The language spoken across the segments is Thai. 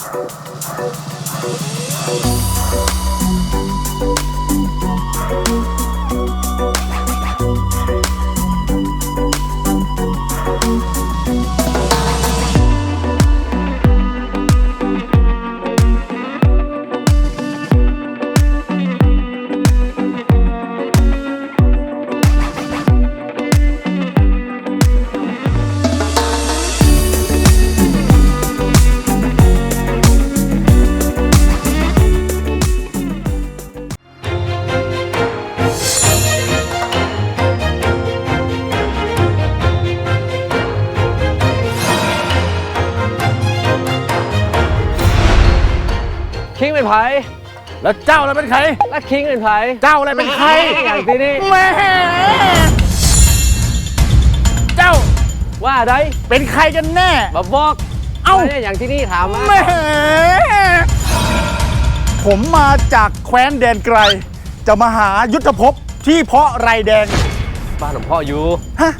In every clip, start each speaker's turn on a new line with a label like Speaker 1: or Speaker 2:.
Speaker 1: Thank you. ไผ
Speaker 2: แล้วเจ้าอะไรเป็นใคร
Speaker 1: และคิงเป็นไผ
Speaker 2: เจ้าอะไรเป็นใคร
Speaker 1: อย่างที่นี่
Speaker 2: แหม่เจ้า
Speaker 1: ว่าได้
Speaker 2: เป็นใครกันแน่
Speaker 1: มาบอก
Speaker 2: เอ้า
Speaker 1: ว่นี่อย่างที่นี่ถามมา
Speaker 2: แหม่ผมมาจากแคว้นแดนไกล จะมาหายุทธภพที่เพาะไรแดง
Speaker 1: บ้านของพ่ออยู่
Speaker 2: ฮะ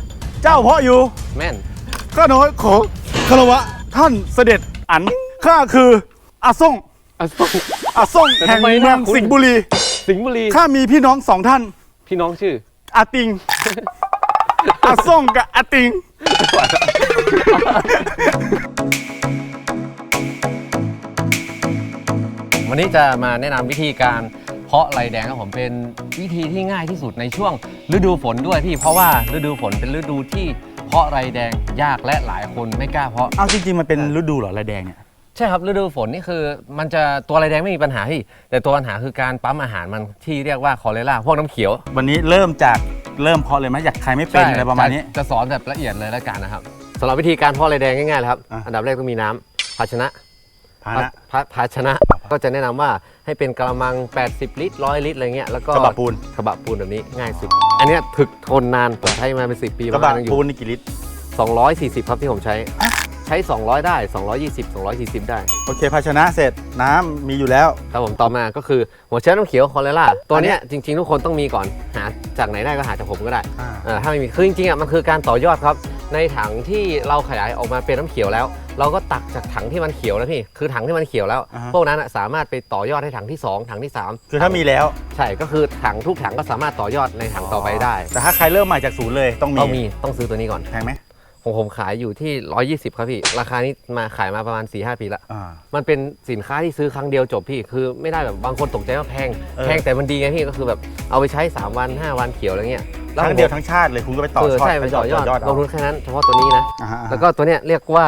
Speaker 2: เจ้าเพาะอยู่
Speaker 1: แม่น
Speaker 2: ข้าน้อยขอคารวะท่านเสด็จอัน ข้าคืออาซ่ง
Speaker 1: อะส่ง
Speaker 2: อาซ่ง
Speaker 1: แต่
Speaker 2: แห่ง
Speaker 1: ทำไม
Speaker 2: เมื
Speaker 1: หน้า
Speaker 2: อง
Speaker 1: คุ้น
Speaker 2: สิงห์บุรี
Speaker 1: สิงห์บุรี
Speaker 2: ข้ามีพี่น้องสองท่าน
Speaker 1: พี่น้องชื่อ
Speaker 2: อาติง อาซ่งกับอาติง
Speaker 1: วันนี้จะมาแนะนำวิธีการเพาะไรแดงครับผมเป็นวิธีที่ง่ายที่สุดในช่วงฤดูฝนด้วยพี่ เพราะว่าฤดูฝนเป็นฤดูที่เพาะไรแดงยากและหลายคนไม่กล้าเพาะ
Speaker 2: เอาจริงๆมันเป็นฤดูเหรอไรแดงเนี่ย
Speaker 1: ใช่ครับฤดูฝนนี่คือมันจะตัวไรแดงไม่มีปัญหาพี่แต่ตัวปัญหาคือการปั๊มอาหารมันที่เรียกว่าคอเลราพวกน้ำเขียว
Speaker 2: วันนี้เริ่มจากเริ่มเพาะเลยไหมอยากใครไม่เป็นอะไรประมาณนี้
Speaker 1: จจะสอนแบบละเอียดเลยแล้วกันนะครับสำหรับวิธีการเพาะไรแดงง่ายๆเลยครับ
Speaker 2: อะ
Speaker 1: อันดับแรกต้องมีน้ำภาชนะ
Speaker 2: พานะ
Speaker 1: ภาภาชนะก็จะแนะนำว่าให้เป็นกระมัง 80 ลิตร100ลิตรอะไรเงี้ยแล้วก็
Speaker 2: กระบะปูน
Speaker 1: กระบะปูนแบบนี้ง่ายสุด อันเนี้ยถึกทนนานผมใช้มาเป็น10 ปี
Speaker 2: กระบะ
Speaker 1: ยังอยู่
Speaker 2: ปูนนี่กี่ลิตร
Speaker 1: 240 ครับที่ผมใช้ ใช้ 200 ได้ 220 240 ได้
Speaker 2: โอเค ภาชนะเสร็จน้ำมีอยู่แล้ว
Speaker 1: ครับผมต่อมาก็คือหัวเชื้อน้ำเขียวคอเลราตัวเนี้ยจริง ๆ ทุกคนต้องมีก่อนหาจากไหนได้ก็หาจากผมก็ได้
Speaker 2: อ่า
Speaker 1: เออถ้าไม่มีคือจริงๆอะมันคือการต่อยอดครับ ในถังที่เราขยายออกมาเป็นน้ำเขียวแล้ว เราก็ตักจากถังที่มันเขียวนะพี่คือถังที่มันเขียวแล้ว
Speaker 2: อ่าฮะ
Speaker 1: พวกนั้นอะสามารถไปต่อยอดให้ถังที่2ถังที่3
Speaker 2: คือถ้ามีแล้ว
Speaker 1: ใช่ก็คือถังทุกถังก็สามารถต่อยอดในถังต่อไปได้
Speaker 2: แต่ถ้าใครเริ่มใหม่จากศูนย์เลยต้องมี
Speaker 1: ต้องมีต้องซื้อตัวนี้ก่อน
Speaker 2: แพงไหม
Speaker 1: ของผมขายอยู่ที่ 120 ครับพี่ ราคานี้มาขายมาประมาณ 4-5 ปีละ
Speaker 2: อ่า
Speaker 1: มันเป็นสินค้าที่ซื้อครั้งเดียวจบพี่คือไม่ได้แบบบางคนตกใจว่าแพง
Speaker 2: เออ
Speaker 1: แพงแต่มันดีไงพี่ก็คือแบบเอาไปใช้ 3 วัน 5 วันเขียวอะไรเงี้ย
Speaker 2: ทั้งเดียวทั้งชาติเลยคุณก็ไปต่อ
Speaker 1: เออ
Speaker 2: ชอด
Speaker 1: ใช่ไปต่อยอด
Speaker 2: เอา
Speaker 1: ลงทุนแค่นั้นเฉพาะตัวนี้นะ
Speaker 2: อ่าฮะอ่าฮะ
Speaker 1: แล้วก็ตัวเนี้ยเรียกว่า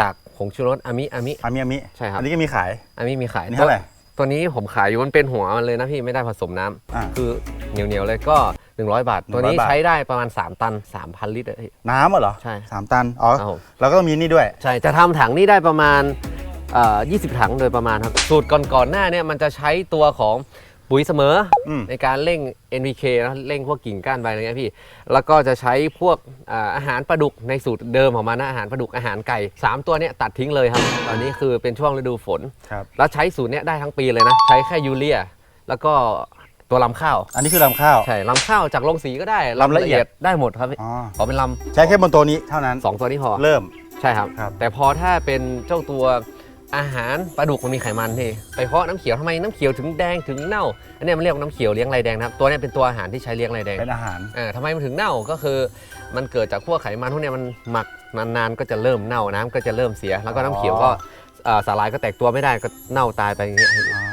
Speaker 1: กากผงชูรสอามิอามิ
Speaker 2: อามิอามิ
Speaker 1: ใช่ครับ
Speaker 2: อันนี้ก็มีขาย
Speaker 1: อามิมีขาย
Speaker 2: อันนี้เท่าไหร่
Speaker 1: ตัวนี้ผมขายอยู่มันเป็นหัวมันเลยนะพี่ไม่ได้ผสมน้ำ
Speaker 2: อ่า
Speaker 1: คือเหนียวเหนียวๆเลยก็ 100 บาท ตัวนี้
Speaker 2: 100บาท
Speaker 1: ใช้ได้ประมาณ 3 ตัน 3,000 ลิตรอะพี่
Speaker 2: น้ำเหรอ
Speaker 1: ใช่
Speaker 2: สามตัน อ๋อ
Speaker 1: ครับผม
Speaker 2: แล้วก็มีนี่ด้วย
Speaker 1: ใช่ จะทำถังนี้ได้ประมาณเอ่อ20 ถังโดยประมาณครับ สูตรก่อนๆหน้าเนี่ยมันจะใช้ตัวของปุ๋ยเสมออ
Speaker 2: ม
Speaker 1: ในการเร่ง NPK นะเร่งพวกกิ่งก้านใบอะไรเงี้ยพี่ แล้วก็จะใช้พวกอ่าอาหารปลาดุกในสูตรเดิมของมันนะอาหารปลาดุกอาหารไก่3ตัวเนี้ยตัดทิ้งเลยครับ ตอนนี้คือเป็นช่วงฤดูฝน
Speaker 2: ครับ
Speaker 1: แล้วใช้สูตรเนี้ยได้ทั้งปีเลยนะ ใช้แค่ยูเรีย แล้วก็ ตัวลำข้าว
Speaker 2: อันนี้คือลำข้าว
Speaker 1: ใช่ลำข้าวจากโรงสีก็ได้
Speaker 2: ลำละเอียด
Speaker 1: ได้หมดครับ
Speaker 2: อ๋อ
Speaker 1: ขอเป็นล
Speaker 2: ใช้แค่บนตัวนี้เท่านั้นำ
Speaker 1: สองตัวนี้พอ
Speaker 2: เริ่ม
Speaker 1: ใช่ครับ
Speaker 2: ครับ
Speaker 1: แต่พอถ้าเป็นเจ้าตัวอาหารปลาดุกมันมีไขมันที่ไปเพาะน้ำเขียวทำไมน้ำเขียวถึงแดงถึงเน่าอันเนี้ยมันเรียกว่าน้ำเขียวเลี้ยงไรแดงนะครับตัวเนี้ยเป็นตัวอาหารที่ใช้เลี้ยงไรแดง
Speaker 2: เป็นอาหาร
Speaker 1: อ่าทำไมมันถึงเน่าก็คือมันเกิดจากพวกไขมันพวกเนี้ยมันหมักนานๆก็จะเริ่มเน่าน้ำก็จะเริ่มเสีย แล้วก็น้ำเขียวก็อ่าสาลายก็แตกตัวไม่ได้ก็เน่าตายไปอย่างเงี้ย
Speaker 2: อ่า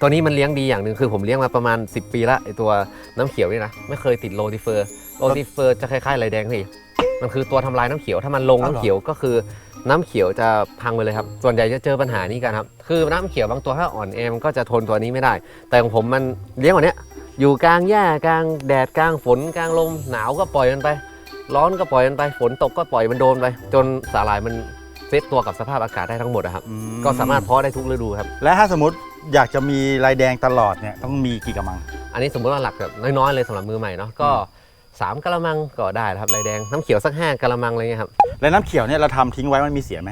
Speaker 1: ตัวนี้มันเลี้ยงดีอย่างหนึ่งคือผมเลี้ยงมาประมาณ 10 ปีละไอตัวน้ำเขียวนี่นะ ไม่เคยติดโลติเฟอร์โลติเฟอร์จะคล้ายๆไรแดงพี่มันคือตัวทำลายน้ำเขียวถ้ามันลงน้ำเขียวก็คือน้ำเขียวจะพังไปเลยครับ ส่วนใหญ่จะเจอปัญหานี้กันครับ คือน้ำเขียวบางตัวถ้าอ่อนแอมนก็จะทนตัวนี้ไม่ได้ แต่ของผมมันเลี้ยงกว่าเนี้ยอยู่กลางหญ้ากลางแดดกลางฝนกลางลมหนาวก็ปล่อยมันไป ร้อนก็ปล่อยมันไป ฝนตกก็ปล่อยมันโดนไป จนสาหร่ายมัน เซตตัวกับสภาพอากาศได้ทั้งหมดอะครับ
Speaker 2: อื
Speaker 1: ก็สามารถเพาะได้ทุกฤดูครับ
Speaker 2: และถ้าสมมติอยากจะมีลายแดงตลอดเนี่ยต้องมีกี่กระมัง
Speaker 1: อันนี้สมมติว่าหลักแบบน้อยๆเลยสำหรับมือใหม่เนาะก็3กะละมังก็ได้นะครับลายแดงน้ำเขียวสัก5กะละมังอะไรเงี้ยครับ
Speaker 2: และน้ำเขียวเนี่ยเราทำทิ้งไว้มันมีเสียไหม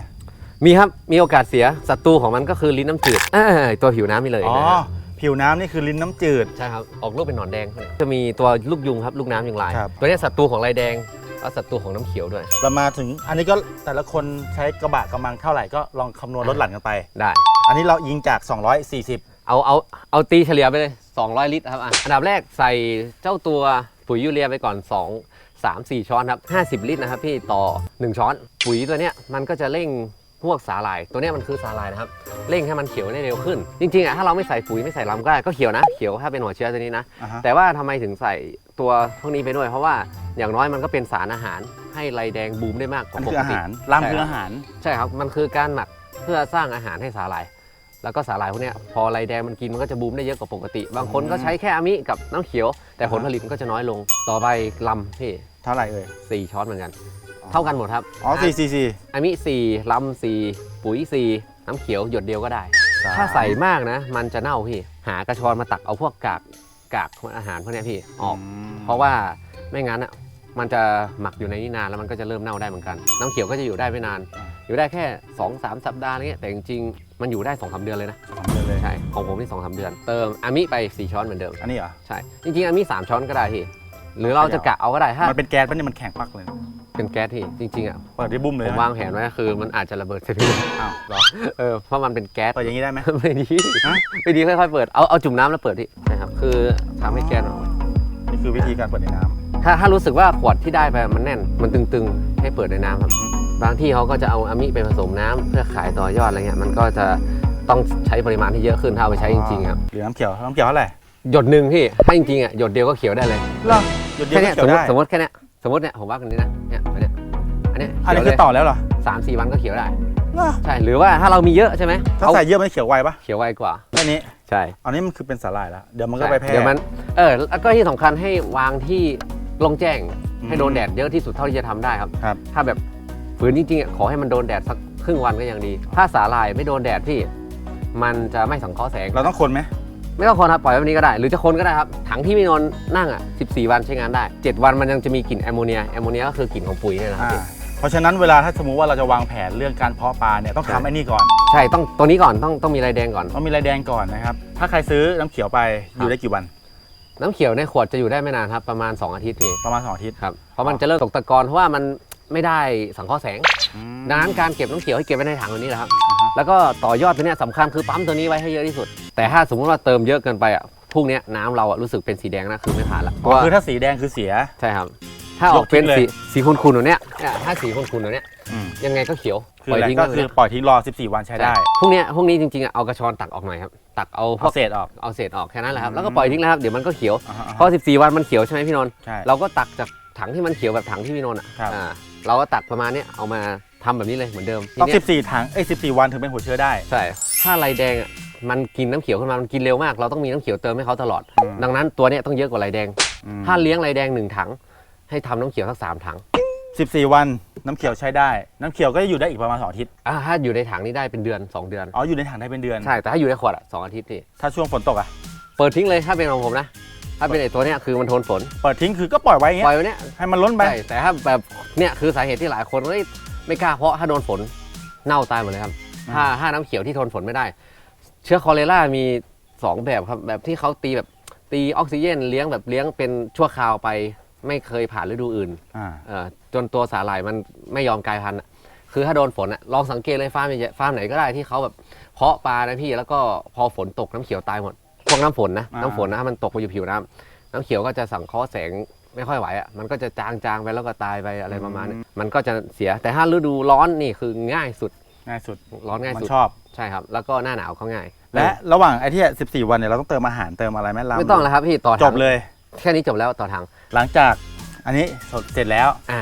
Speaker 1: มีครับมีโอกาสเสียศัตรูของมันก็คือลิ้นน้ำจืดอ่าตัวผิวน้ำนี่เลย
Speaker 2: อ๋อ
Speaker 1: นะฮะ
Speaker 2: ผิวน้ำนี่คือลิ้นน้ำจืด
Speaker 1: ใช่ครับออกลูกเป็นหนอนแดง จะมีตัวลูกยุงครับลูกน้ำยุงลาย
Speaker 2: ครับ
Speaker 1: ตัวเนี้ยศัตรูของลายแดง แล้วศัตรูของน้ำเขียวด้วย
Speaker 2: เรามาถึงอันนี้ก็แต่ละคนใช้กระบะกำลังเท่าไหร่ก็ลองคำนวณลดหลั่นกันไป
Speaker 1: ได้
Speaker 2: อันนี้เรายิงจาก 240
Speaker 1: เอาเอาเอาตีเฉลี่ยไปเลย 200 ลิตรครับอะอันดับแรกใส่เจ้าตัวปุ๋ยยูเรียไปก่อน 2 3 4 ช้อนครับ 50 ลิตรนะครับพี่ต่อ 1 ช้อน ปุ๋ยตัวเนี้ยมันก็จะเร่ง พวกสาหร่าย ตัวเนี้ยมันคือสาหร่ายนะครับ เร่งให้มันเขียวได้เร็วขึ้น จริงๆอะถ้าเราไม่ใส่ปุ๋ยไม่ใส่ลำก็ได้ก็เขียวนะ เขียวถ้าเป็นหัวเชื้อตัวนี้นะ
Speaker 2: อ่าฮะ
Speaker 1: แต่ว่าทำไมถึงใส่ตัวพวกนี้ไปด้วย เพราะว่าอย่างน้อยมันก็เป็นสารอาหาร ให้ไรแดงบูมได้มากก
Speaker 2: อั
Speaker 1: ว่านป
Speaker 2: คือกอา
Speaker 1: ติ
Speaker 2: หารลำคืออาหาร
Speaker 1: ใช่ครับ มันคือการหมักเพื่อสร้างอาหารให้สาหร่าย แล้วก็สาหร่ายพวกเนี้ยพอไรแดงมันกินมันก็จะบูมได้เยอะกว่าปกติ บางคนก็ใช้แค่อามิกับน้ำเขียว แต่ผลผลิตมันก็จะน้อยลง ต่อไปลำพี่
Speaker 2: เท่าไหร่เอ่ย
Speaker 1: สี่ช้อนเหมือนกัน เท่ากันหมดครับ
Speaker 2: อ๋อ4 4
Speaker 1: อามิสี่ลำสี่ปุ๋ยสี่น้ำเขียวหยดเดียวก็ได้
Speaker 2: 4
Speaker 1: ถ้าใส่มากนะ มันจะเน่าพี่ หากระชอนมาตักเอาพวกกากกากของอาหารพวกเนี้ยพี่ออก เพราะว่าไม่งั้นอะมันจะหมักอยู่ในนี้นานแล้วมันก็จะเริ่มเน่าได้เหมือนกัน น้ำเขียวก็จะอยู่ได้ไม่นาน อยู่ได้แค่2 3สัปดาห์อะไรเงี้ยแต่จริงๆมันอยู่ได้2อสเดือนเลยนะ
Speaker 2: สองเดือนเลย
Speaker 1: ใช่ของผมนี่2อสเดือน เติมอามิไป 4 ช้อนเหมือนเดิม
Speaker 2: อันนี้เหรอ
Speaker 1: ใช่จริงๆอามิ3ช้อนก็ได้พี่หรือเราจะกะเอาก็ได้ถ้า
Speaker 2: มันเป็นแก๊สปะเนี่ยมันแข็งปักเลย
Speaker 1: เป็นแก๊สที่จริงๆอะ
Speaker 2: เปิดได้บุ้มเลย
Speaker 1: ผม
Speaker 2: นะ
Speaker 1: วางแผนไว้คือมันอาจจะระเบิดเสร็จพี่
Speaker 2: อ้าวเหรอ
Speaker 1: เออเพราะมันเป็นแก๊ส
Speaker 2: เปิดอย่างนี้ได้ไหม
Speaker 1: ไม่ดี
Speaker 2: ฮะ
Speaker 1: ไม่ดีค่อยๆเปิดเอาเอาจุ่มน้ำแล้วเปิดที่นะครับคือทำให้แก๊สออกมา
Speaker 2: นี่คือวิธีการเปิดในน้
Speaker 1: ถ้าถ้ารู้สึกว่าขวดที่ได้ไปมันแน่น มันตึงๆ ให้เปิดในน้ำครับ
Speaker 2: อืม
Speaker 1: บางที่เขาก็จะเอาอามิไปผสมน้ำเพื่อขายต่อยอดอะไรเงี้ยมันก็จะต้องใช้ปริมาณที่เยอะขึ้นถ้าเอาไปำใช้จริงๆครับ
Speaker 2: เหลือน้ำเขียวน้ำเขียวเท่าไหร่
Speaker 1: หยดหนึ่งพี่ถ้าจริงๆอะหยดเดียวก็เขียวได้เลย
Speaker 2: เหรอหยุดเดียว
Speaker 1: แค่
Speaker 2: ก็
Speaker 1: เนี้ย
Speaker 2: เขี
Speaker 1: ส
Speaker 2: ย
Speaker 1: ม
Speaker 2: ว
Speaker 1: มติ
Speaker 2: ได้
Speaker 1: สมมติแค่เนี้ย สมมติเนี่ยผมว่ากันนี้นะเนี่ยอันเนี้ยอันเนี้ย
Speaker 2: อันนี้
Speaker 1: เขี
Speaker 2: คื
Speaker 1: ยว
Speaker 2: อ
Speaker 1: เลย
Speaker 2: ต่อแล้วเหรอ
Speaker 1: สามสี่วันก็เขียวได้
Speaker 2: เหรอ
Speaker 1: ใช่หรือว่าถ้าเรามีเยอะใช่ไหม
Speaker 2: ถ้า
Speaker 1: เอา
Speaker 2: ใส่เยอะมันเขียวไวปะ
Speaker 1: เขียวไวกว่า
Speaker 2: แค่นี้
Speaker 1: ใช่
Speaker 2: อันนี้มันคือเป็นสาหร่ายแล้วเดี๋ยวมันก็
Speaker 1: ใช่
Speaker 2: ไปแพร่
Speaker 1: เดี๋ยวมันเออแล้วก็ที่สำคัญให้วางที่โล่งแจ้ง
Speaker 2: อืม
Speaker 1: ให้โดนแดดเยอะที่สุดเท่าที่จะทำได้ครับ
Speaker 2: ครับ
Speaker 1: ถ้าแบบฝืนจริงๆอะขอให้มันโดนแดดสักครึ่งวันก็ยังดี ถ้าสาหร่ายไม่โดนแดดพี่ มันจะไม่สังเคราะห์แสง
Speaker 2: เราต้องคนไหม
Speaker 1: ไม่ต้องคนครับปล่อยไว้แบบนี้ก็ได้ หรือจะคนก็ได้ครับถังที่พี่นนท์นั่งอะ 14 วันใช้งานได้ 7 วันมันยังจะมีกลิ่นแอมโมเนียแอมโมเนียก็คือกลิ่นของปุ๋ยเนี่ยนะครับ
Speaker 2: อ่า
Speaker 1: พี่
Speaker 2: เพราะฉะนั้นเวลาถ้าสมมติว่าเราจะวางแผนเรื่องการเพาะปลาเนี่ยต้อง
Speaker 1: ใช่
Speaker 2: ทำไอ้นี่ก่อน
Speaker 1: ใช่ต้องตัวนี้ก่อนต้องต้องมีลายแดงก่อน
Speaker 2: ต้องมีลายแดงก่อนนะครับ ถ้าใครซื้อน้ำเขียวไปอยู่ได้กี่วัน
Speaker 1: น้ำเขียวในขวดจะอยู่ได้ไม่นานครับประมาณ 2 อาทิตย์พี่
Speaker 2: ประมาณสองอาทิตย์
Speaker 1: ครับเพราะมันจะเริ่มตกตะกอนเพราะว่ามันไม่ได้สังเคราะห์แสง
Speaker 2: อืม
Speaker 1: ดังนั้นการเก็บน้ำเขียวให้เก็บไว้ในถังตัวนี้แหละครับ
Speaker 2: อ่าฮะ
Speaker 1: แล้วก็ต่อยอดตัวเนี้ยสำคัญคือปั๊มตัวนี้ไว้ให้เยอะที่สุด แต่ถ้าสมมุติว่าเติมเยอะเกินไปอะพวกเนี้ยน้ำเราอะรู้สึกเป็นสีแดงนะคือไม่ผ่านละเพ
Speaker 2: อ๋
Speaker 1: ราะ
Speaker 2: อ
Speaker 1: ว่า
Speaker 2: คือถ้าสีแดงคือเสีย
Speaker 1: ใช่ครับ ถ้าออกเป็น
Speaker 2: ยกทิ้งเลย
Speaker 1: สีสีขุ่นๆตัวเนี้ยเนี่ยถ้าสีขุ่นๆตัวเนี้ย
Speaker 2: อืม
Speaker 1: ยังไงก็เขียว
Speaker 2: คืออะไร
Speaker 1: ทิ้ง
Speaker 2: ก็
Speaker 1: ไว้
Speaker 2: คือ
Speaker 1: เนี่ย
Speaker 2: ปล่อยทิ้งรอ 14 วันใช้ได้
Speaker 1: พวกเนี้ยพวกนี้จริงๆอะเอากระชอนตักออกหน่อยครับตักเอาพว
Speaker 2: เอา
Speaker 1: ก
Speaker 2: เศษออก
Speaker 1: เอาเศษออกแค่นั้นแหละครับ
Speaker 2: อืม
Speaker 1: แล้วก็ปล่อยทิ้งแล้วครับเดี๋ยวมันก็เขียว
Speaker 2: อ่าฮะอ่า
Speaker 1: พอ
Speaker 2: ฮะ
Speaker 1: 14 วันมันเขียวใช่ไหมพี่นนท์
Speaker 2: ใช่
Speaker 1: เราก็ตักจากถังที่มันเขียวแบบถังที่พี่นนท์อะ
Speaker 2: ครับ
Speaker 1: อ่าเราก็ตักประมาณเนี้ยเอามาทำแบบนี้เลยเหมือนเดิมที
Speaker 2: ต้อง
Speaker 1: เนี้ย
Speaker 2: 14 ถัง เอ้ย 14 วันถึงเป็นหัวเชื้อได้
Speaker 1: ใช่ ถ้าลายแดงอะ มันกินน้ำเขียวขึ้นมา มันกินเร็วมาก เราต้องมีน้ำเขียวเติมให้เขาตลอด
Speaker 2: อืม
Speaker 1: ดังนั้นตัวเนี้ยต้องเยอะกว่าลายแดง
Speaker 2: อืม
Speaker 1: ถ้าเลี้ยงลายแดงหนึ่งถัง ให้ทำน้ำเขียวสักสามถัง
Speaker 2: 14วันน้ำเขียวใช้ได้ น้ำเขียวก็จะอยู่ได้อีกประมาณ2อาทิตย์
Speaker 1: อ่าถ้าอยู่ในถังนี้ได้เป็นเดือน2เดือน
Speaker 2: อ๋ออยู่ในถังได้เป็นเดือน
Speaker 1: ใช่ แต่ถ้าอยู่ในขวดอะสองอาทิตย์พี่
Speaker 2: ถ้าช่วงฝนตกอะ
Speaker 1: เปิดทิ้งเลยถ้าเป็นของผมนะ ถ้าเป็นไอตัวเนี้ยคือมันทนฝน
Speaker 2: เปิดทิ้งคือก็ปล่อยไว้อย่าง
Speaker 1: ป
Speaker 2: เงี้
Speaker 1: ล่อยยไว้เนี้ย
Speaker 2: ให้มันล้นไป
Speaker 1: ใช่ แต่ถ้าแบบเนี่ยคือสาเหตุที่หลายคนเฮ้ยไม่กล้าเพราะถ้าโดนฝนเน่าตายหมดเลยครับ ถ้าถ้าน้ำเขียวที่ทนฝนไม่ได้ เชื้อคอเลรามีสองแบบครับ แบบที่เขาตีแบบตีออกซิเจนเลี้ยงแบบเลี้ยงเป็นชั่วคราวไป ไม่เคยผ่านฤดูอื่น
Speaker 2: อ่า
Speaker 1: เอ่อจนตัวสาหร่ายมันไม่ยอมกลายพันธุ์อะคือถ้าโดนฝนอะลองสังเกตเลยฟาร์มใหญ่ๆฟาร์มไหนก็ได้ที่เขาแบบเพาะปลานะพี่แล้วก็พอฝนตกน้ำเขียวตายหมดพวกน้ำฝนนะ
Speaker 2: อ่า
Speaker 1: น้ำฝนนะถ้ามันตกมาอยู่ผิวน้ำน้ำเขียวก็จะสังเคราะห์แสงไม่ค่อยไหวอะมันก็จะจางๆไปแล้วก็ตายไปอะไรประมาณนี้มันก็จะเสียแต่ถ้าฤดูร้อนนี่คือง่ายสุด
Speaker 2: ง่ายสุด
Speaker 1: ร้อนง่าย
Speaker 2: มัน
Speaker 1: สุด
Speaker 2: ชอบ
Speaker 1: ใช่ครับ แล้วก็หน้าหนาวก็ง่าย
Speaker 2: และระหว่างไอ้ที่14 วันเนี่ยเราต้องเติมอาหารเติมอะไรไหมลำ
Speaker 1: ไม่ต้องแล้วครับพี่ต่อ
Speaker 2: จ
Speaker 1: ถั
Speaker 2: บ
Speaker 1: ง
Speaker 2: เลย
Speaker 1: แค่นี้จบแล้วต่อถัง
Speaker 2: หลังจากอันนี้เสร็จแล้ว
Speaker 1: อ่า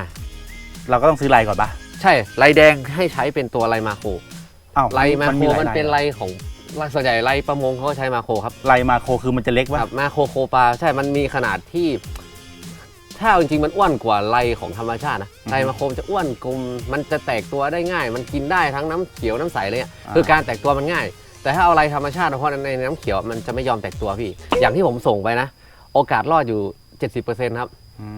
Speaker 2: เราก็ต้องซื้อไลน์ก่อนปะ
Speaker 1: ใช่ไรแดงให้ใช้เป็นตัวไรมาโค
Speaker 2: อ้าว
Speaker 1: ไรมาโค
Speaker 2: หลย
Speaker 1: มันเป็น
Speaker 2: ไล
Speaker 1: ไรของส่วนใหญ่ไรประมงเขาก็ใช้มาโคครับ
Speaker 2: ไลน์มาโคคือมันจะเล็ก
Speaker 1: แบ
Speaker 2: วะ
Speaker 1: บมาโคโคปลาใช่มันมีขนาดที่ ถ้าเอาจริงๆมันอ้วนกว่าไรของธรรมชาตินะไรมาโคมจะอ้วนกลมมันจะแตกตัวได้ง่าย มันกินได้ทั้งน้ำเขียวน้ำใสเลยอะคือการแตกตัวมันง่าย แต่ถ้าเอาไรธรรมชาติเพราะในน้ำเขียวมันจะไม่ยอมแตกตัวพี่ อย่างที่ผมส่งไปนะ โอกาสรอดอยู่ 70%ครับ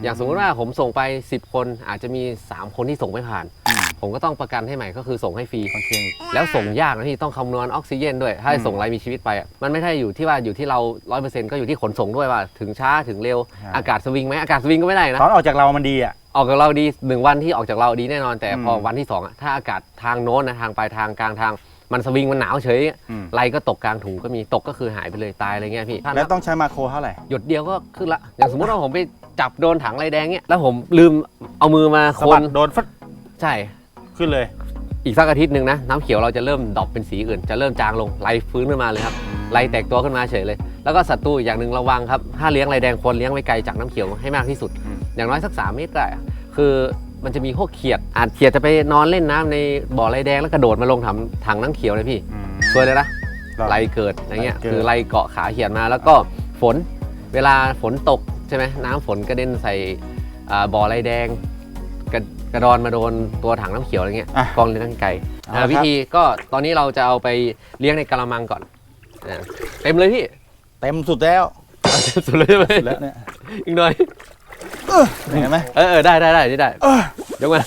Speaker 1: อย่างสมมติว่าผมส่งไป 10 คนอาจจะมี 3 คนที่ส่งไม่ผ่าน
Speaker 2: อืม
Speaker 1: ผมก็ต้องประกันให้ใหม่ก็คือส่งให้ฟรี
Speaker 2: โอเค
Speaker 1: แล้วส่งยากนะพี่ต้องคำนวณออกซิเจนด้วยถ้าจะส่งอะไรมีชีวิตไปอะมันไม่ได้อยู่ที่ว่าอยู่ที่เรา100%ก็อยู่ที่ขนส่งด้วยว่าถึงช้าถึงเร็ว
Speaker 2: ใช่
Speaker 1: อากาศสวิงไหมอากาศสวิงก็ไม่ได้นะ
Speaker 2: ตอนออกจากเรามันดีอะ
Speaker 1: ออกจากเราดีหนึ่งวันที่ออกจากเราดีแน่นอน แต่
Speaker 2: อืม
Speaker 1: พอวันที่สองอะถ้าอากาศทางโน้นนะทางปลายทางกลางทางมันสวิงมันหนาวเฉย
Speaker 2: อืม
Speaker 1: ไรก็ตกกลางถุงก็มีตกก็คือหายไปเลยตายอะไรเงี้ยพี่ถ้า
Speaker 2: แล้ว
Speaker 1: นับ
Speaker 2: ต้องใช้มาโครเท่าไหร่
Speaker 1: หยดเดียวก็ขึ้นละอย่างสมมติว่าผมไปจับโดนถังไรแดงเนี้ยแล้วผมลืมเอามือมา
Speaker 2: สะ
Speaker 1: ค
Speaker 2: บั
Speaker 1: น
Speaker 2: ดโดนฟัด
Speaker 1: ใช่
Speaker 2: ขึ้นเลย
Speaker 1: อีกสักอาทิตย์หนึ่งนะน้ำเขียวเราจะเริ่มดรอปเป็นสีอื่น จะเริ่มจางลงไล่ฟื้นขึ้นมาเลยครับไล่แตกตัวขึ้นมาเฉยเลย แล้วก็ศัตรูอีกอย่างหนึ่งระวังครับถ้าเลี้ยงไรแดงควรเลี้ยงไว้ไกลจากน้ำเขียวให้มากที่สุด
Speaker 2: อืม
Speaker 1: อย่างน้อยสัก 3 เมตรได้อะคือมันจะมีพวกเขียดอาจเขียดจะไปนอนเล่นน้ำในบ่อไรแดงแล้วกระโดดมาลงถังถังน้ำเขียวเลยพี่
Speaker 2: อืม
Speaker 1: สวยเลยนะ
Speaker 2: ครับ
Speaker 1: ไรเกิดอะไรเงี้ย
Speaker 2: ไรเกิด
Speaker 1: คือไรเกาะขาเขียดมาแล้วก็ฝนเวลาฝนตกใช่ไหมน้ำฝนกระเด็นใส่อ่าบ่อไรแดง กระกระดอนมาโดนตัวถังน้ำเขียวอะไรเงี้ย
Speaker 2: อะ
Speaker 1: กองเลี้ยงไก่
Speaker 2: เอาละครับ
Speaker 1: วิธีก็ตอนนี้เราจะเอาไปเลี้ยงในกระมังก่อนอะเต็มเลยพี่
Speaker 2: เต็มสุดแล้ว
Speaker 1: สุดเลยใช่ไหม
Speaker 2: แล้วเนี่ย
Speaker 1: อีกหน่อย
Speaker 2: เห็นไหม
Speaker 1: เออเออได้ได้ได้ได้ได้
Speaker 2: เออ
Speaker 1: ยกมา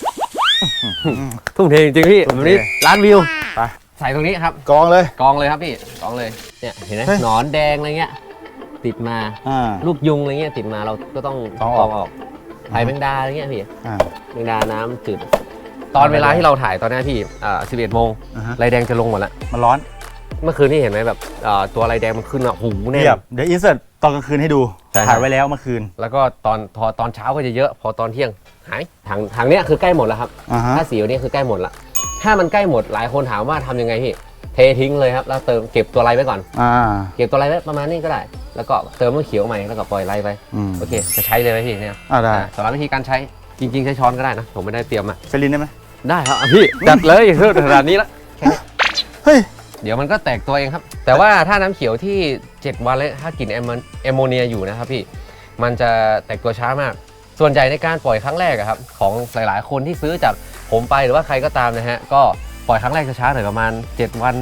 Speaker 1: ทุ่มเทจริงๆพี่
Speaker 2: ทุ่ม
Speaker 1: แบบ
Speaker 2: เท
Speaker 1: นี้ล้านวิว
Speaker 2: ไป
Speaker 1: ใส่ตรงนี้ครับ
Speaker 2: กองเลย
Speaker 1: กองเลยครับพี่กองเลยเนี่ยเห็นไหม
Speaker 2: เฮ้ย
Speaker 1: หนอนแดงอะไรเงี้ย ติดมา
Speaker 2: อ่า
Speaker 1: ลูกยุงอะไรเงี้ยติดมาเราก็ต้อง
Speaker 2: ต้อง
Speaker 1: ก
Speaker 2: อ
Speaker 1: อ
Speaker 2: อก
Speaker 1: งออก ไผ่แมงดาอะไรเงี้ยพี่
Speaker 2: อ่า
Speaker 1: แมงดาน้ำจืด ตอนเวลาที่เราถ่ายตอนนี้พี่อ่า11โมง
Speaker 2: อ่าฮะ
Speaker 1: ไรแดงจะลงหมดแล้ว
Speaker 2: มันร้อน
Speaker 1: เมื่อคืนนี่เห็นไหมแบบอ่าตัวไรแดงมันขึ้นอะหูแน่
Speaker 2: เรียบ
Speaker 1: น
Speaker 2: เดี๋ยวอินเสิร์ตตอนกลางคืนให้ดู
Speaker 1: ใช่ครับ
Speaker 2: ถ่ายไว้แล้วเมื่อคืน
Speaker 1: แล้วก็ตอนพอตอนเช้าก็จะเยอะ พอตอนเที่ยงหายถังถังเนี้ยคือใกล้หมดแล้วครับ
Speaker 2: อ่าฮะ
Speaker 1: ถ้าสีวันนี้คือใกล้หมดละ ถ้ามันใกล้หมดหลายคนถามว่าทำยังไงพี่ เททิ้งเลยครับ แล้วเติมเก็บตัวไรไว้ก่อน
Speaker 2: อ่า
Speaker 1: เก็บตัวไรไว้ประมาณนี้ก็ได้ แล้วก็เติมน้ำเขียวใหม่แล้วก็ปล่อยไรไป
Speaker 2: อืม
Speaker 1: โอเค จะใช้เลยไหมพี่เนี่ย
Speaker 2: อ่าได้
Speaker 1: อ่าสำหรับวิธีการใช้จริง ๆ ใช้ช้อนก็ได้นะผมไม่ได้เตรียมมา
Speaker 2: ใช้ลิ้นได้ไหม
Speaker 1: ได้ครับอะพี่จัดเลยคือขนาดนี้ละแค่นี้
Speaker 2: เฮ้ย
Speaker 1: เดี๋ยวมันก็แตกตัวเองครับ แต่ว่าถ้าน้ำเขียวที่ 7 วันแล้วถ้ากลิ่นแอมโมแอมโมเนียอยู่นะครับพี่ มันจะแตกตัวช้ามาก ส่วนใหญ่ในการปล่อยครั้งแรกอะครับ ของหลายๆ คนที่ซื้อจากผมไปหรือว่าใครก็ตามนะฮะ ก็ปล่อยครั้งแรกจะช้าหน่อยประมาณ 7 วัน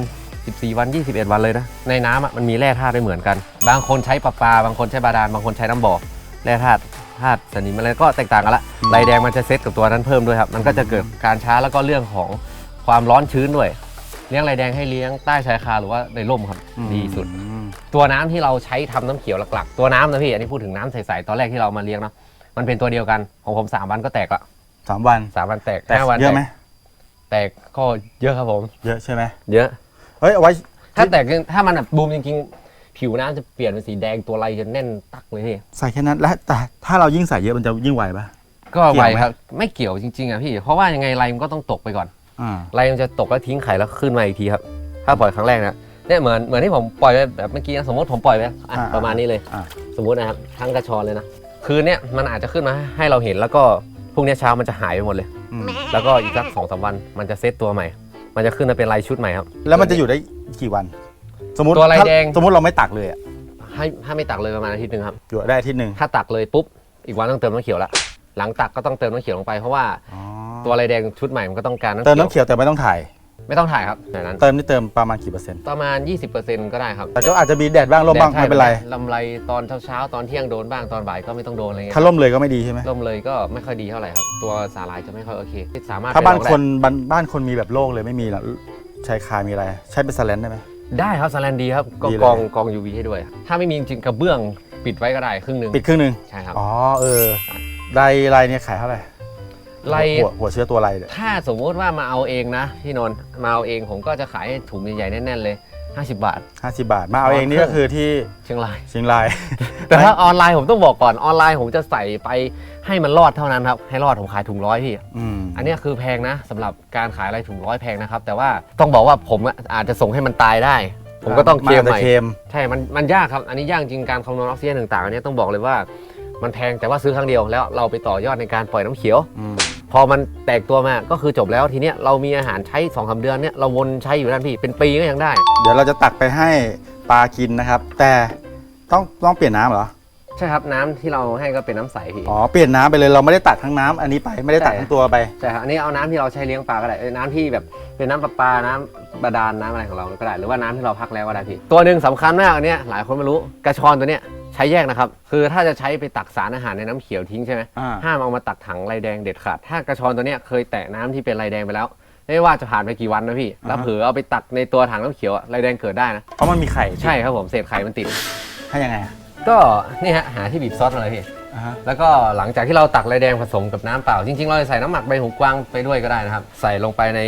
Speaker 1: 14 วัน 21 วันเลยนะ ในน้ำอะมันมีแร่ธาตุไม่เหมือนกัน บางคนใช้ประปาบางคนใช้บาดาลบางคนใช้น้ำบ่อแร่ธาตุธาตุสนิมอะไรก็แตกต่างกันละลายแดงมันจะเซตกับตัวนั้นเพิ่มด้วยครับ มันก็จะเกิดการช้าแล้วก็เรื่องของความร้อนชื้นด้วย เลี้ยงลายแดงให้เลี้ยงใต้ชายคาหรือว่าในร่มครับดีสุด
Speaker 2: อืม
Speaker 1: ตัวน้ำที่เราใช้ทำน้ำเขียวหลักๆ ตัวน้ำนะพี่อันนี้พูดถึงน้ำใสๆตอนแรกที่เรามาเลี้ยงเนาะมันเป็นตัวเดียวกันของผมสามวันก็แตกละ
Speaker 2: สามวัน
Speaker 1: สามวันแตก
Speaker 2: แต่
Speaker 1: ห้าวัน
Speaker 2: เยอะไหม
Speaker 1: แตกก็เยอะครับผม
Speaker 2: เยอะใช่ไหม
Speaker 1: เยอะ
Speaker 2: เฮ้ยเอาไว้
Speaker 1: ถ้าแตกถ้ามันแบบบูมจริงๆ ผิวน้ำจะเปลี่ยนเป็นสีแดงตัวไรจะแน่นตักเลยพี่
Speaker 2: ใส่แค่นั้นและแต่ถ้าเรายิ่งใส่เยอะมันจะยิ่งไหวปะ
Speaker 1: ก็
Speaker 2: เกี่
Speaker 1: ไว
Speaker 2: ยวไหม
Speaker 1: ครับ ไม่เกี่ยวจริงๆอะพี่ เพราะว่ายังไงไรมันก็ต้องตกไปก่อน
Speaker 2: อ่า
Speaker 1: ไรมันจะตกแล้วทิ้งไข่แล้วขึ้นมาอีกทีครับ ถ้าปล่อยครั้งแรกนะเนี่ยเหมือนเหมือนที่ผมปล่อยไปแบบเมื่อกี้นะสมมติผมปล่อยไปอะ
Speaker 2: อ่า
Speaker 1: ประมาณนี้เลย
Speaker 2: อ่า
Speaker 1: สมมุตินะครับทั้งกระชอนเลยนะคืนเนี้ยมันอาจจะขึ้นมาให้เราเห็นแล้วก็พรุ่งนี้เช้ามันจะหายไปหมดเลย
Speaker 2: อืม
Speaker 1: แล้วก็อีกสักสองสามวันมันจะเซตตัวใหม่ มันจะขึ้นมาเป็นลายชุดใหม่ครับ
Speaker 2: แล้วมันจะอยู่ได้กี่วัน สมมติ
Speaker 1: ตัวลาย
Speaker 2: ถ้า
Speaker 1: แดง
Speaker 2: สมมติเราไม่ตักเลยอะ
Speaker 1: ให้ถ้าไม่ตักเลยประมาณอาทิตย์หนึ่งครับ
Speaker 2: อยู่ได้อาทิตย์หนึ่ง
Speaker 1: ถ้าตักเลยปุ๊บ อีกวันต้องเติมน้ำเขียวละ หลังตักก็ต้องเติมน้ำเขียวลงไปเพราะว่า
Speaker 2: อ๋อ
Speaker 1: ตัวลายแดงชุดใหม่มันก็ต้องการน้ำ
Speaker 2: เติมน้ำ
Speaker 1: เขียว
Speaker 2: เขียวแต่ไม่ต้องถ่าย
Speaker 1: ไม่ต้องถ่ายครับแบบนั้น
Speaker 2: เติมนี่เติมประมาณกี่เปอร์เซ็นต์
Speaker 1: ประมาณ 20%ก็ได้ครับ
Speaker 2: แต่ก็อาจจะมีแดดบ้างลมบ้าง
Speaker 1: แดดใช่
Speaker 2: ไม่เป็นไร
Speaker 1: ลำไรตอนเช้าๆตอนเที่ยงโดนบ้างตอนบ่ายก็ไม่ต้องโดนอะไรเงี้ย
Speaker 2: ถ้าล่มเลยก็ไม่ดีใช่ไหม
Speaker 1: ล่มเลยก็ไม่ค่อยดีเท่าไหร่ครับ ตัวสาหร่ายจะไม่ค่อยโอเค สามารถ
Speaker 2: ถ้าบ้าน
Speaker 1: ไปลอง
Speaker 2: ค
Speaker 1: ได้
Speaker 2: นบ้านบ้านคนมีแบบโล่งเลยไม่มีหรอกชายคามีอะไร ใช้เป็นสแลนได้ไหม
Speaker 1: ได้ครับสแลนดีครับก็
Speaker 2: ดีเลย
Speaker 1: กองกอง UV ให้ด้วย ถ้าไม่มีจริงๆกระเบื้องปิดไว้ก็ได้ครึ่งหนึ่ง
Speaker 2: ปิดครึ่งหนึ่ง
Speaker 1: ใช่ครับ
Speaker 2: อ๋อเออลายลายเนี่ยขายเท่าไหร่
Speaker 1: ไร
Speaker 2: หัวหัวเชื้อตัวลายเนี่ย
Speaker 1: ถ้าสมมุติว่ามาเอาเองนะพี่นนท์มาเอาเองผมก็จะขายให้ถุงใหญ่ๆแน่นๆเลย 50 บาท
Speaker 2: ห้าสิบบาท มาเอาเองนี่ก็คือที่
Speaker 1: เชียงราย
Speaker 2: เชียงราย
Speaker 1: แต่ถ้าออนไลน์ผมต้องบอกก่อนออนไลน์ผมจะใส่ไปให้มันรอดเท่านั้นครับ ให้รอดผมขายถุงร้อยพี่
Speaker 2: อืม
Speaker 1: อันเนี้ยคือแพงนะสำหรับการขายอะไรถุงร้อยแพงนะครับ แต่ว่าต้องบอกว่าผมอะอาจจะส่งให้มันตายได้ ผมก็ต้องเคลม
Speaker 2: นอาจ
Speaker 1: ให
Speaker 2: จะ
Speaker 1: ม่
Speaker 2: เคม
Speaker 1: ใช่ มัน มันยากครับ อันนี้ยากจริง การคำนวณออกซิเจนต่างๆอันนี้ต้องบอกเลยว่า มันแพงแต่ว่าซื้อครั้งเดียวแล้วเราไปต่อยอดในการปล่อยน้ำเขียว
Speaker 2: อืม
Speaker 1: พอมันแตกตัวมาก็คือจบแล้วทีเนี้ยเรามีอาหารใช้2อสเดือนเนี้ยเราวนใช้อยู่นั่นพี่เป็นปีก็ยังได้
Speaker 2: เดี๋ยวเราจะตักไปให้ปลากินนะครับ แต่ต้องต้องเปลี่ยนน้ำเหรอ
Speaker 1: ใช่ครับน้ำที่เราให้ก็เป็นน้ำใสพี่
Speaker 2: อ๋อ เปลี่ยนน้ำไปเลยเราไม่ได้ตักทั้งน้ำอันนี้ไปไม่ได้ตักทั้งตัวไป
Speaker 1: ใช่ครับอันนี้เอาน้ำที่เราใช้เลี้ยงปลาก็ได้เอ้ยน้ำที่แบบเป็นน้ำประปาน้ำบาดาลน้ำอะไรของเราก็ได้ หรือว่าน้ำที่เราพักแล้วก็ได้พี่ ตัวหนึ่งสำคัญมากอันเนี้ยหลายคนไม่รู้กระชอนตัวเนี้ย ใช้แยกนะครับ คือถ้าจะใช้ไปตักสารอาหารในน้ำเขียวทิ้งใช่ไหม
Speaker 2: อ่า
Speaker 1: ห้ามเอามาตักถังลายแดงเด็ดขาด ถ้ากระชอนตัวเนี้ยเคยแตะน้ำที่เป็นลายแดงไปแล้ว ไม่ว่าจะผ่านไปกี่วันนะพี่ แล้วเผลอเอาไปตักในตัวถังน้ำเขียวอะลายแดงเกิดได้นะ
Speaker 2: เพราะมันมีไข่
Speaker 1: ใช่ครับผมเศษไข่มันติด
Speaker 2: ให้ยังไงอะ
Speaker 1: ก็นี่ฮะหาที่บีบซอสมาเลยพี่
Speaker 2: อ่าฮะ
Speaker 1: แล้วก็หลังจากที่เราตักลายแดงผสมกับน้ำเปล่า จริงๆ เราจะใส่น้ำหมักใบหูกวางไปด้วยก็ได้นะครับ ใส่ลงไปใน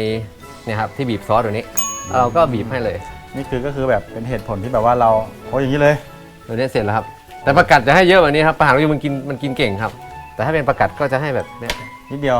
Speaker 1: เนี่ยครับที่บีบซอสตัวนี้แล้วเราก็บีบให้เลย
Speaker 2: นี่คือก็คือแบบเป็นเหตุผลที่แบบว่าเราโอ้ยอย่างนี้เลย
Speaker 1: ตัวนี้เสร็จแล้วครับ แต่ประกัดจะให้เยอะกว่านี้ครับปลาหางนกยูงมันกินมันกินเก่งครับ แต่ถ้าเป็นประกัดก็จะให้แบบเนี้ย
Speaker 2: นิดเดียว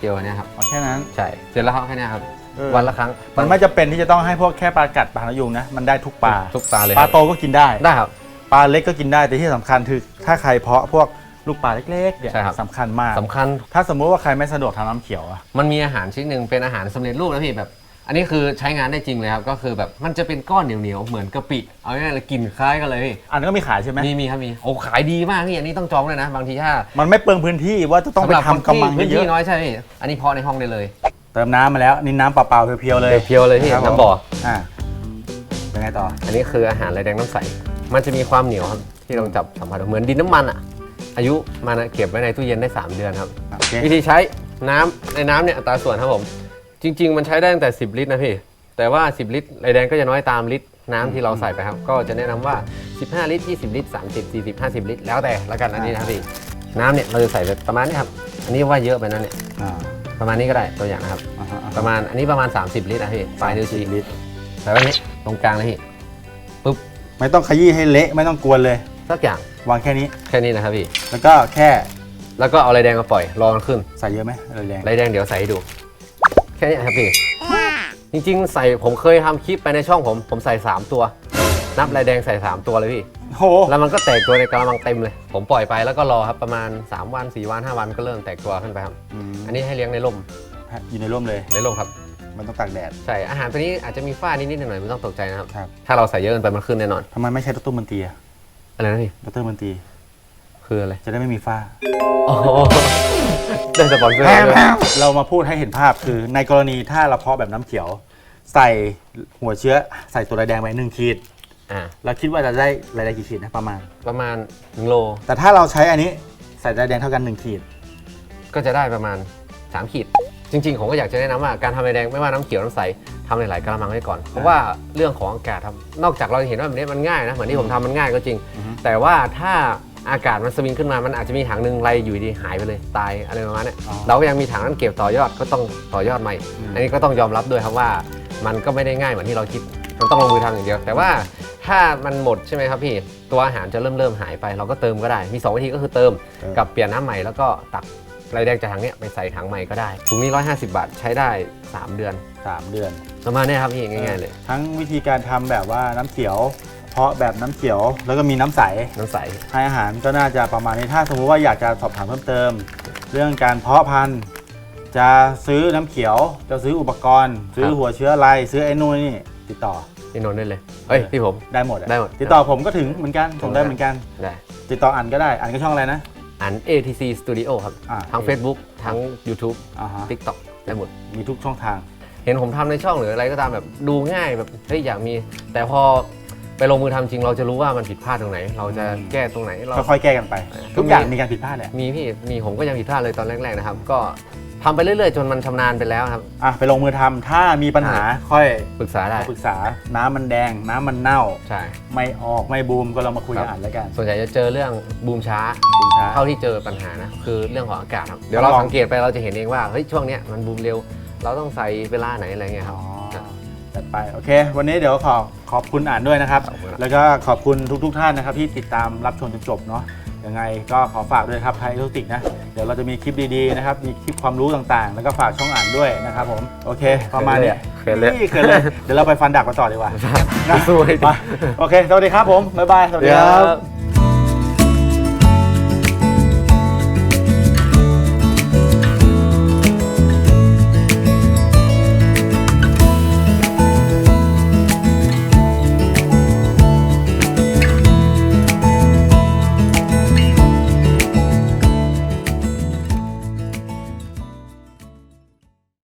Speaker 1: เดียวเนี้ยครับ
Speaker 2: เอาแค่นั้น
Speaker 1: ใช่เสร็จแล้วครับแค่เนี้ยครับ
Speaker 2: เออ
Speaker 1: วันละครั้ง
Speaker 2: มันไม่จะเป็นที่จะต้องให้พวกแค่ปลากัดปลาหางนกยูงนะมันได้ทุกปลา
Speaker 1: ทุกปลาเลย
Speaker 2: ปลาโตก็กินได้
Speaker 1: ได้ครับ
Speaker 2: ปลาเล็กก็กินได้แต่ที่สำคัญคือถ้าใครเพาะพวกลูกปลาเล็กๆเนี่ย
Speaker 1: ใช่ครับ
Speaker 2: สำคัญมาก
Speaker 1: สำคัญ
Speaker 2: ถ้าสมมุติว่าใครไม่สะดวกทำน้ำเขียวอะ
Speaker 1: มันมีอาหารชิ้นหนึ่งเป็นอาหารสำเร็จรูปนะพี่แบบ อันนี้คือใช้งานได้จริงเลยครับ ก็คือแบบมันจะเป็นก้อนเหนียวๆ เหมือนกะปิ เอาง่ายๆเลยกลิ่นคล้ายกันเลยพี่
Speaker 2: อันนั้นก็มีขายใช่ไหม
Speaker 1: มีมีครับมีโอ้ขายดีมากพี่อันนี้ต้องจองเลยนะ บางทีถ้า
Speaker 2: มันไม่เปลืองพื้นที่ว่าจะต้องไป
Speaker 1: สำหรับ
Speaker 2: ทำกำมัง
Speaker 1: พื้น
Speaker 2: เย
Speaker 1: ที่
Speaker 2: อะ
Speaker 1: น้อยใช่พี่อันนี้เพาะในห้องได้เลย
Speaker 2: ๆเติมน้ำมาแล้วนี่น้ำเปล่าๆเพียวๆเลย
Speaker 1: เพียวๆเลยพี่
Speaker 2: ครับผม
Speaker 1: น้ำบ่อ
Speaker 2: อ่าเป็นไงต่อ
Speaker 1: อันนี้คืออาหารไรแดงน้ำใส มันจะมีความเหนียวครับที่ลองจับสัมผัสดูเหมือนดินน้ำมันอะอายุมันอะเก็บไว้ในตู้เย็นได้ 3 เดือนครับ
Speaker 2: โอเค
Speaker 1: วิธีใช้น้ำในน้ำเนี่ยอัตราส่วนครับผม จริง ๆ มันใช้ได้ตั้งแต่ 10 ลิตรนะพี่ แต่ว่า 10 ลิตรไรแดงก็จะน้อยตามลิตรน้ำที่เราใส่ไปครับ ก็จะแนะนำว่า 15 ลิตร 20 ลิตร 30 40 50 ลิตร แล้วแต่ละกันอันนี้นะครับพี่ น้ำเนี่ยเราจะใส่แบบประมาณนี้ครับ อันนี้ว่าเยอะไปนะเนี่ย
Speaker 2: อ่า
Speaker 1: ประมาณนี้ก็ได้ตัวอย่างนะครับ
Speaker 2: อ่าฮะอ่า
Speaker 1: ประมาณอันนี้ประมาณ 30 ลิตรนะพี่ปลายนิ้วชี้
Speaker 2: ลิตร
Speaker 1: ใส่ไว้นี้ตรงกลางเลยพี่
Speaker 2: ไม่ต้องขยี้ให้เละไม่ต้องกวนเลย
Speaker 1: สักอย่าง
Speaker 2: วางแค่นี้
Speaker 1: แค่นี้นะครับพี่
Speaker 2: แล้วก็แค่
Speaker 1: แล้วก็เอาไรแดงมาปล่อยรอมันขึ้น
Speaker 2: ใส่เยอะไหมอะไรแดง
Speaker 1: ไรแดงเดี๋ยวใส่ให้ดู แค่นี้ครับพี่ จริงๆใส่ผมเคยทำคลิปไปในช่องผม ผมใส่ 3 ตัว นับไรแดงใส่ 3 ตัวเลยพี่
Speaker 2: โห
Speaker 1: แล้วมันก็แตกตัวในกระมังเต็มเลย ผมปล่อยไปแล้วก็รอครับประมาณ 3 วัน 4 วัน 5 วันก็เริ่มแตกตัวขึ้นไปครับ
Speaker 2: อืม
Speaker 1: อันนี้ให้เลี้ยงในร่ม
Speaker 2: อยู่ในร่มเลย
Speaker 1: ในร่มครับ
Speaker 2: มันต้องตากแดด
Speaker 1: ใช่ อาหารตัวนี้อาจจะมีฝ้านิดๆหน่อยๆไม่ต้องตกใจนะครับ
Speaker 2: ครับ
Speaker 1: ถ้าเราใส่เยอะเกินไปมันขึ้นแน่นอน
Speaker 2: ทำไมไม่ใช้ดรมันตรีอะ
Speaker 1: อะไรนะพี่
Speaker 2: ดรมันตรี
Speaker 1: คืออะไร
Speaker 2: จะได้ไม่มีฝ้า
Speaker 1: โอ้โหได้สปอนเซอร์ด้วย
Speaker 2: เรามาพูดให้เห็นภาพคือในกรณีถ้าเราเพาะแบบน้ำเขียว ใส่หัวเชื้อใส่ตัวไรแดงไปหนึ่งขีด
Speaker 1: อ่า
Speaker 2: เราคิดว่าจะได้ไรแดงกี่ขีดนะประมาณ
Speaker 1: ประมาณ1โล
Speaker 2: แต่ถ้าเราใช้อันนี้ใส่ไรแดงเท่ากันหนึ่งขีด
Speaker 1: ก็จะได้ประมาณ 3 ขีด จริง ๆ ผมก็อยากจะแนะนำว่าการทำไรแดงไม่ว่าน้ำเขียวน้ำใสทำหลายๆกระมังไว้ก่อน เพราะว่าเรื่องของอากาศครับนอกจากเราจะเห็นว่าแบบนี้มันง่ายนะเหมือนที่ผมทำมันง่ายก็จริง
Speaker 2: อือฮึ
Speaker 1: แต่ว่าถ้า อากาศมันสวิงขึ้นมามันอาจจะมีถังหนึ่งไรอยู่ดีหายไปเลยตายอะไรประมาณเนี้ยเราก็ยังมีถังนั้นเก็บต่อยอดก็ต้องต่อยอดใหม่อันนี้ก็ต้องยอมรับด้วยครับว่า มันก็ไม่ได้ง่ายเหมือนที่เราคิดมันต้องลงมือทำอย่างเดียว แต่ว่าถ้ามันหมดใช่ไหมครับพี่ตัวอาหารจะเริ่มเริ่มหายไป เราก็เติมก็ได้ มี2วิธีก็คือเติมกับเปลี่ยนน้ำใหม่แล้วก็ตักไรแดงจากถังเนี้ยไปใส่ถังใหม่ก็ได้ถุงนี้150 บาทใช้ได้3เดือน
Speaker 2: สามเดือน
Speaker 1: ประมาณเนี้ยครับพี่ง่ายๆเลย
Speaker 2: ทั้งวิธีการทำแบบว่าน้ำเขียว เพาะแบบน้ำเขียว แล้วก็มีน้ำใส
Speaker 1: น้ำใส
Speaker 2: ให้อาหารก็น่าจะประมาณนี้ถ้าสมมติว่าอยากจะสอบถามเพิ่มเติม เรื่องการเพาะพันธุ์จะซื้อน้ำเขียว จะซื้ออุปกรณ์ ซื้อหัวเชื้ออะไรซื้อไอ้นู่นนี่ติดต่อ
Speaker 1: พี่นนท์ได้เลย เฮ้ยพี่ผม
Speaker 2: ได้หมดอะ
Speaker 1: ได้หมด
Speaker 2: ติดต่อผมก็ถึงเหมือนกันส่งได้เหมือนกัน
Speaker 1: ได้
Speaker 2: ติดต่ออันก็ได้อันก็ช่องอะไรนะ
Speaker 1: อัน ATC Studio ครับ
Speaker 2: อ่า
Speaker 1: ทั้ง Facebook ทั้ง YouTube
Speaker 2: อ่าฮะ
Speaker 1: TikTok ได้หมด
Speaker 2: มีทุกช่องทาง
Speaker 1: เห็นผมทำในช่องหรืออะไรก็ตามแบบดูง่ายแบบเฮ้ยอยากมี แต่พอ ไปลงมือทำจริงเราจะรู้ว่ามันผิดพลาดตรงไหน เราจะแก้ตรงไหนเรา
Speaker 2: ค่อยๆแก้กันไป ทุกอย่างมีการผิดพลาดแหละ
Speaker 1: มีพี่มีผมก็ยังผิดพลาดเลยตอนแรกๆนะครับ ก็ทำไปเรื่อยๆ จนมันชำนาญไปแล้วครับ
Speaker 2: อะไปลงมือทำถ้ามีปัญหาค่อย
Speaker 1: ปรึกษาได้
Speaker 2: ปรึกษา น้ำมันแดง น้ำมันเน่า
Speaker 1: ใช่
Speaker 2: ไม่ออกไม่บูมก็เรามาคุย
Speaker 1: ครั
Speaker 2: กับ
Speaker 1: บ
Speaker 2: อันแล้วกัน
Speaker 1: ส่วนใหญ่จะเจอเรื่องบูมช้า
Speaker 2: บูมช้า
Speaker 1: เท่าที่เจอปัญหานะคือเรื่องของอากาศครับเดี๋ยวเรา
Speaker 2: ลอง
Speaker 1: สังเกตไปเราจะเห็นเองว่าเฮ้ยช่วงเนี้ยมันบูมเร็ว เราต้องใส่เวลาไหนอะไรเงี้ยค
Speaker 2: อ๋
Speaker 1: รั
Speaker 2: อบ จัดไปโอเค วันนี้เดี๋ยวขอขอบคุณอ่านด้วยนะครับ
Speaker 1: ขอบคุณครับ
Speaker 2: แล้วก็ขอบคุณทุก ๆ ท่านนะครับที่ติดตามรับชมจนจบเนาะยังไงก็ขอฝากด้วยครับไทยทุติกนะ เดี๋ยวเราจะมีคลิปดีๆนะครับมีคลิปความรู้ต่างๆ แล้วก็ฝากช่องอ่านด้วยนะครับผมโอเคประมาณนี้
Speaker 1: เขินเลย
Speaker 2: นี่เขินเลยเดี๋ยวเราไปฟันดักกันต่อดีกว่านะ
Speaker 1: สู้ให้
Speaker 2: ไปโอเคสวัสดีครับผมบ๊ายบายสวัสดี
Speaker 1: ค
Speaker 2: ค
Speaker 1: รั
Speaker 2: รับ
Speaker 1: บ